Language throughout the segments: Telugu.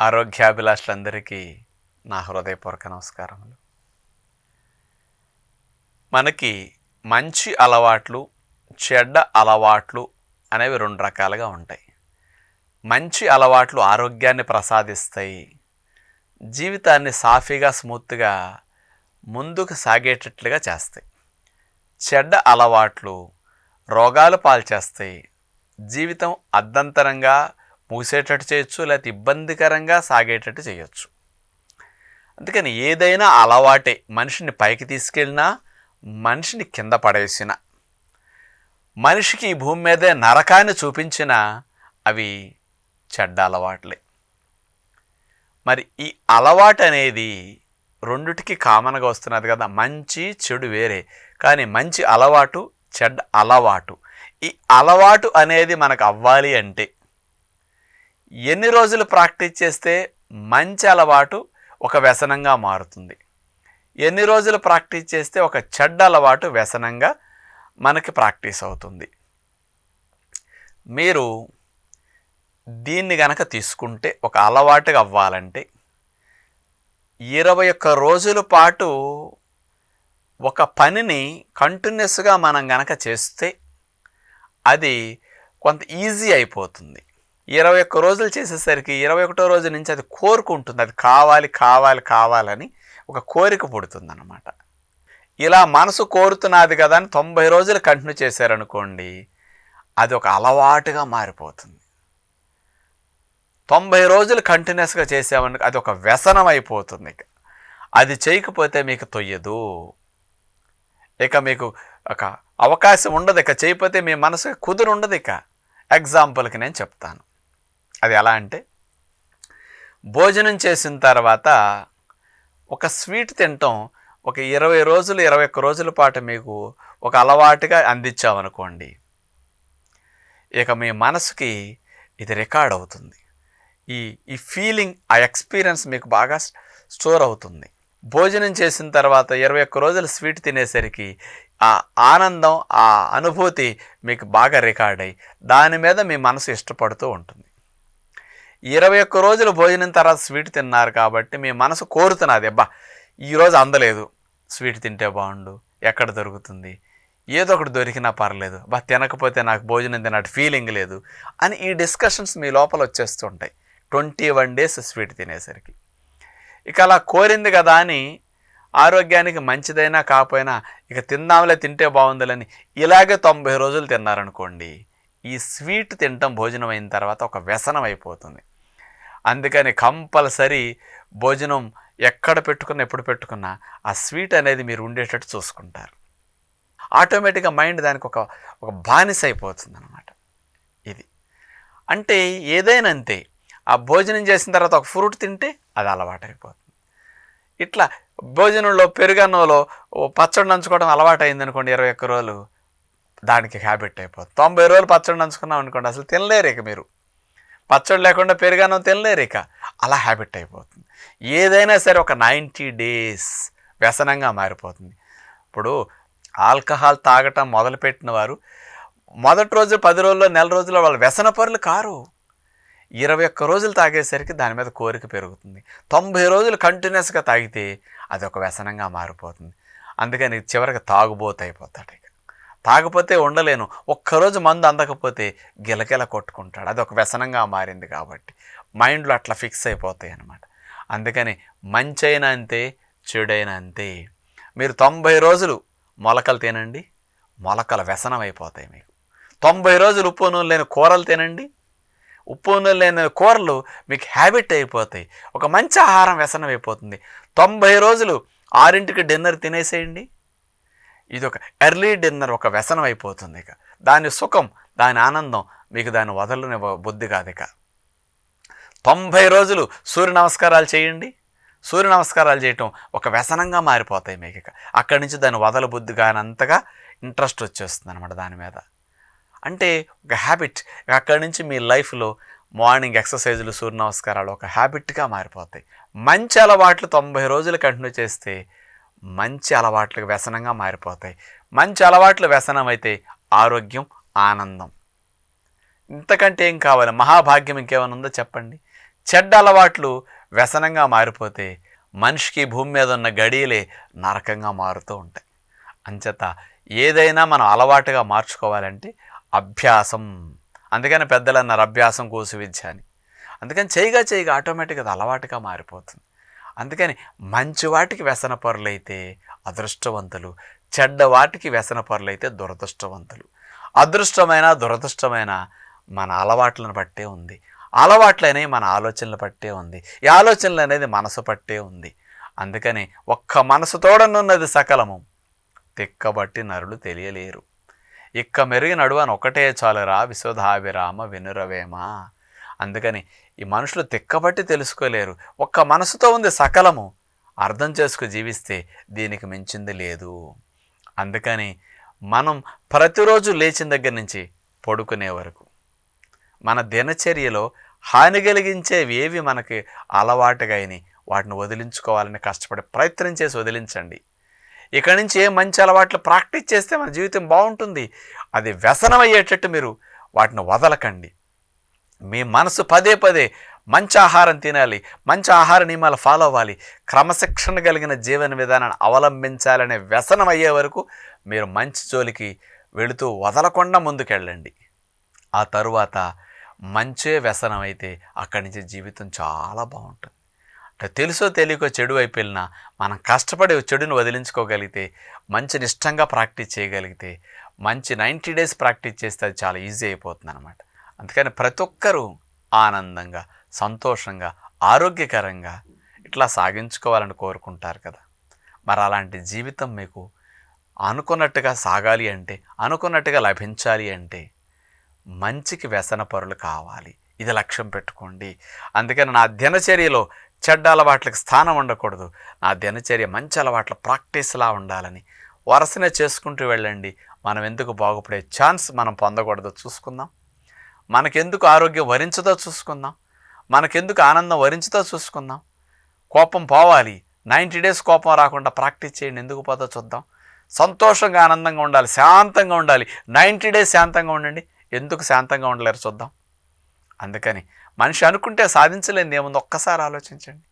ఆరోగ్యాభిలాషులందరికీ నా హృదయపూర్వక నమస్కారములు. మనకి మంచి అలవాట్లు చెడ్డ అలవాట్లు అనేవి రెండు రకాలుగా ఉంటాయి. మంచి అలవాట్లు ఆరోగ్యాన్ని ప్రసాదిస్తాయి. జీవితాన్ని సాఫీగా స్మూత్గా ముందుకు సాగేటట్లుగా చేస్తాయి. చెడ్డ అలవాట్లు రోగాలు పాల్చేస్తాయి. జీవితం అర్ధంతరంగా మూసేటట్టు చేయొచ్చు లేకపోతే ఇబ్బందికరంగా సాగేటట్టు చేయొచ్చు. అందుకని ఏదైనా అలవాటే మనిషిని పైకి తీసుకెళ్ళినా మనిషిని కింద పడేసిన. మనిషికి ఈ భూమి మీదే నరకాన్ని చూపించిన అవి చెడ్డ అలవాట్లే. మరి ఈ అలవాటు అనేది రెండిటికి కామన్గా వస్తున్నది కదా మంచి చెడు వేరే. కానీ మంచి అలవాటు చెడ్డ అలవాటు. ఈ అలవాటు అనేది మనకు అవ్వాలి అంటే ఎన్ని రోజులు ప్రాక్టీస్ చేస్తే మంచి అలవాటు ఒక వ్యసనంగా మారుతుంది. ఎన్ని రోజులు ప్రాక్టీస్ చేస్తే ఒక చెడ్డ అలవాటు వ్యసనంగా మనకి ప్రాక్టీస్ అవుతుంది. మీరు దీన్ని గనక తీసుకుంటే ఒక అలవాటుగా అవ్వాలంటే ఇరవై ఒక్క రోజుల పాటు ఒక పనిని కంటిన్యూస్గా మనం గనక చేస్తే అది కొంత ఈజీ అయిపోతుంది. ఇరవై ఒక్క రోజులు చేసేసరికి ఇరవై ఒకటో రోజు నుంచి అది కోరుకుంటుంది అది కావాలి కావాలి కావాలని ఒక కోరిక పుడుతుందన్నమాట. ఇలా మనసు కోరుతున్నది కదా అని తొంభై రోజులు కంటిన్యూ చేశారనుకోండి అది ఒక అలవాటుగా మారిపోతుంది. తొంభై రోజులు కంటిన్యూస్గా చేసామని అది ఒక వ్యసనం అయిపోతుంది ఇక. అది చేయకపోతే మీకు తొయ్యదు. ఇక మీకు ఒక అవకాశం ఉండదు. ఇక చేయకపోతే మీ మనసు కుదురు ఉండదు ఇక. ఎగ్జాంపుల్కి నేను చెప్తాను. అది ఎలా అంటే భోజనం చేసిన తర్వాత ఒక స్వీట్ తినటం ఒక ఇరవై రోజులు ఇరవై ఒక్క రోజుల పాటు మీకు ఒక అలవాటుగా అందించామనుకోండి ఇక మీ మనసుకి ఇది రికార్డ్ అవుతుంది. ఈ ఈ ఫీలింగ్ ఆ ఎక్స్పీరియన్స్ మీకు బాగా స్టోర్ అవుతుంది. భోజనం చేసిన తర్వాత ఇరవై ఒక్క రోజులు స్వీట్ తినేసరికి ఆ ఆనందం ఆ అనుభూతి మీకు బాగా రికార్డ్ అయ్యి దాని మీద మీ మనసు ఇష్టపడుతూ ఉంటుంది. ఇరవై ఒక్క రోజులు భోజనం తర్వాత స్వీట్ తిన్నారు కాబట్టి మీ మనసు కోరుతున్నది అబ్బా ఈరోజు అందలేదు. స్వీట్ తింటే బాగుండు ఎక్కడ దొరుకుతుంది ఏదో ఒకటి దొరికినా పర్లేదు బా తినకపోతే నాకు భోజనం తినట్టు ఫీలింగ్ లేదు అని ఈ డిస్కషన్స్ మీ లోపల వచ్చేస్తుంటాయి. ట్వంటీ వన్ డేస్ స్వీట్ తినేసరికి. ఇక అలా కోరింది కదా అని ఆరోగ్యానికి మంచిదైనా కాకపోయినా ఇక తిందాంలే తింటే బాగుందిలని ఇలాగే తొంభై రోజులు తిన్నారనుకోండి ఈ స్వీట్ తినటం భోజనం అయిన తర్వాత ఒక వ్యసనం అయిపోతుంది. అందుకని కంపల్సరీ భోజనం ఎక్కడ పెట్టుకున్నా ఎప్పుడు పెట్టుకున్నా ఆ స్వీట్ అనేది మీరు ఉండేటట్టు చూసుకుంటారు. ఆటోమేటిక్గా మైండ్ దానికి ఒక ఒక బానిస అయిపోతుంది అనమాట ఇది. అంటే ఏదైనా అంతే. ఆ భోజనం చేసిన తర్వాత ఒక ఫ్రూట్ తింటే అది అలవాటైపోతుంది. ఇట్లా భోజనంలో పెరుగన్నంలో ఓ పచ్చడి నంచుకోవడం అలవాటు అయిందనుకోండి ఇరవై ఒక్క రోజులు. దానికి హ్యాబిట్ అయిపోతుంది తొంభై రోజులు పచ్చడి నంచుకున్నాం అనుకోండి అసలు తినలేరు ఇక మీరు. పచ్చడి లేకుండా పెరిగానం తినలేరు ఇక. అలా హ్యాబిట్ అయిపోతుంది. ఏదైనా సరే ఒక నైంటీ డేస్ వ్యసనంగా మారిపోతుంది. ఇప్పుడు ఆల్కహాల్ తాగటం మొదలుపెట్టిన వారు మొదటి రోజు పది రోజుల్లో నెల రోజుల్లో వాళ్ళు వ్యసన పరులు కారు. ఇరవై ఒక్క రోజులు తాగేసరికి దాని మీద కోరిక పెరుగుతుంది. తొంభై రోజులు కంటిన్యూస్గా తాగితే అది ఒక వ్యసనంగా మారిపోతుంది. అందుకని చివరికి తాగుబోతు అయిపోతాడు ఇక. తాగపోతే ఉండలేను. ఒక్కరోజు మందు అందకపోతే గిలకెల కొట్టుకుంటాడు. అది ఒక వ్యసనంగా మారింది కాబట్టి. మైండ్లో అట్లా ఫిక్స్ అయిపోతాయి అన్నమాట. అందుకని మంచైనా అంతే చెడైనా అంతే. మీరు తొంభై రోజులు మొలకలు తినండి మొలకల వ్యసనం అయిపోతాయి మీకు. తొంభై రోజులు ఉప్పు నూనె లేని కూరలు తినండి. ఉప్పు నూనె లేని కూరలు మీకు హ్యాబిట్ అయిపోతాయి. ఒక మంచి ఆహారం వ్యసనం అయిపోతుంది. తొంభై రోజులు ఆరింటికి డిన్నర్ తినేసేయండి. ఇది ఒక ఎర్లీ డిన్నర్ ఒక వ్యసనం అయిపోతుంది ఇక. దాని సుఖం దాని ఆనందం మీకు దాని వదలని బుద్ధి కాదు ఇక. తొంభై రోజులు సూర్య నమస్కారాలు చేయండి. సూర్య నమస్కారాలు చేయటం ఒక వ్యసనంగా మారిపోతాయి మీకు ఇక. అక్కడి నుంచి దాని వదల బుద్ధి కానంతగా ఇంట్రెస్ట్ వచ్చేస్తుంది అనమాట దాని మీద. అంటే ఒక హ్యాబిట్ అక్కడి నుంచి మీ లైఫ్లో మార్నింగ్ ఎక్సర్సైజులు సూర్య నమస్కారాలు ఒక హ్యాబిట్గా మారిపోతాయి. మంచి అలవాట్లు తొంభై రోజులు కంటిన్యూ చేస్తే మంచి అలవాట్లకు వ్యసనంగా మారిపోతాయి. మంచి అలవాట్లు వ్యసనం అయితే ఆరోగ్యం ఆనందం. ఇంతకంటే ఏం కావాలి? మహాభాగ్యం ఇంకేమైనా ఉందో చెప్పండి? చెడ్డ అలవాట్లు వ్యసనంగా మారిపోతే మనిషికి భూమి మీద ఉన్న గడియలే నరకంగా మారుతూ ఉంటాయి. అంచేత ఏదైనా మనం అలవాటుగా మార్చుకోవాలంటే అభ్యాసం. అందుకని పెద్దలు అన్నారు అభ్యాసం కోసు విద్య అని. అందుకని చేయగా చేయగా ఆటోమేటిక్గా అలవాటుగా మారిపోతుంది. అందుకని మంచి వాటికి వ్యసన పరులైతే అదృష్టవంతులు చెడ్డ వాటికి వ్యసన పరులైతే దురదృష్టవంతులు. అదృష్టమైన దురదృష్టమైన మన అలవాట్లను బట్టే ఉంది. అలవాట్లు అనేవి మన ఆలోచనలు పట్టే ఉంది. ఈ ఆలోచనలు అనేది మనసు పట్టే ఉంది. అందుకని ఒక్క మనసు తోడనున్నది సకలము తిక్కబట్టి నరులు తెలియలేరు. ఇక్క మెరుగు నడువని ఒకటే చాలురా విశ్వధాభిరామ వినురవేమా? అందుకని ఈ మనుషులు తిక్కబట్టి తెలుసుకోలేరు. ఒక్క మనసుతో ఉంది సకలము. అర్థం చేసుకు జీవిస్తే దీనికి మించింది లేదు. అందుకని మనం ప్రతిరోజు లేచిన దగ్గర నుంచి పడుకునే వరకు మన దినచర్యలో హాని కలిగించేవి ఏవి మనకి అలవాటుగా అయినాయి వాటిని వదిలించుకోవాలని కష్టపడి ప్రయత్నం చేసి వదిలించండి. ఇక్కడి నుంచి ఏ మంచి అలవాట్లు ప్రాక్టీస్ చేస్తే మన జీవితం బాగుంటుంది. అది వ్యసనం అయ్యేటట్టు మీరు వాటిని వదలకండి. మీ మనసు పదే పదే మంచి ఆహారం తినాలి మంచి ఆహార నియమాలు ఫాలో అవ్వాలి. క్రమశిక్షణ కలిగిన జీవన విధానాన్ని అవలంబించాలనే వ్యసనం అయ్యే వరకు మీరు మంచి జోలికి వెళుతూ వదలకుండా ముందుకెళ్ళండి. ఆ తరువాత మంచే వ్యసనం అయితే అక్కడి నుంచి జీవితం చాలా బాగుంటుంది. అంటే తెలుసో తెలియకో చెడు వైపు వెళ్ళినా మనం కష్టపడి చెడును వదిలించుకోగలిగితే మంచి నిష్టంగా ప్రాక్టీస్ చేయగలిగితే మంచి నైంటీ డేస్ ప్రాక్టీస్ చేస్తే అది చాలా ఈజీ అయిపోతుంది అనమాట అందుకని ప్రతి ఒక్కరూ ఆనందంగా సంతోషంగా ఆరోగ్యకరంగా ఇట్లా సాగించుకోవాలని కోరుకుంటారు కదా. మరి అలాంటి జీవితం మీకు అనుకున్నట్టుగా సాగాలి అంటే అనుకున్నట్టుగా లభించాలి అంటే మంచికి వ్యసన పరులు కావాలి. ఇది లక్ష్యం పెట్టుకోండి. అందుకని నా దినచర్యలో చెడ్డ అలవాట్లకు స్థానం ఉండకూడదు. నా దినచర్య మంచి అలవాట్ల ప్రాక్టీస్లా ఉండాలని వరుసనే చేసుకుంటూ వెళ్ళండి. మనం ఎందుకు బాగుపడే ఛాన్స్ మనం పొందకూడదు చూసుకుందాం. మనకెందుకు ఆరోగ్యం వరించదో చూసుకుందాం? మనకెందుకు ఆనందం వరించదో చూసుకుందాం? కోపం పోవాలి. నైంటీ డేస్ కోపం రాకుండా ప్రాక్టీస్ చేయండి. ఎందుకు పోతో చూద్దాం? సంతోషంగా ఆనందంగా ఉండాలి. శాంతంగా ఉండాలి. నైంటీ డేస్ శాంతంగా ఉండండి. ఎందుకు శాంతంగా ఉండలేరు చూద్దాం? అందుకని మనిషి అనుకుంటే సాధించలేని ఏముంది ఒక్కసారి ఆలోచించండి.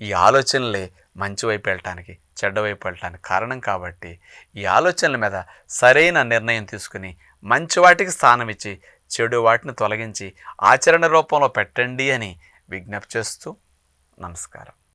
ఈ ఆలోచనలే మంచి వైపు వెళ్ళటానికి చెడ్డ వైపు వెళ్ళటానికి కారణం కాబట్టి ఈ ఆలోచనల మీద సరైన నిర్ణయం తీసుకుని మంచి వాటికి స్థానం ఇచ్చి చెడు వాటిని తొలగించి ఆచరణ రూపంలో పెట్టండి అని విజ్ఞప్తి చేస్తూ నమస్కారం.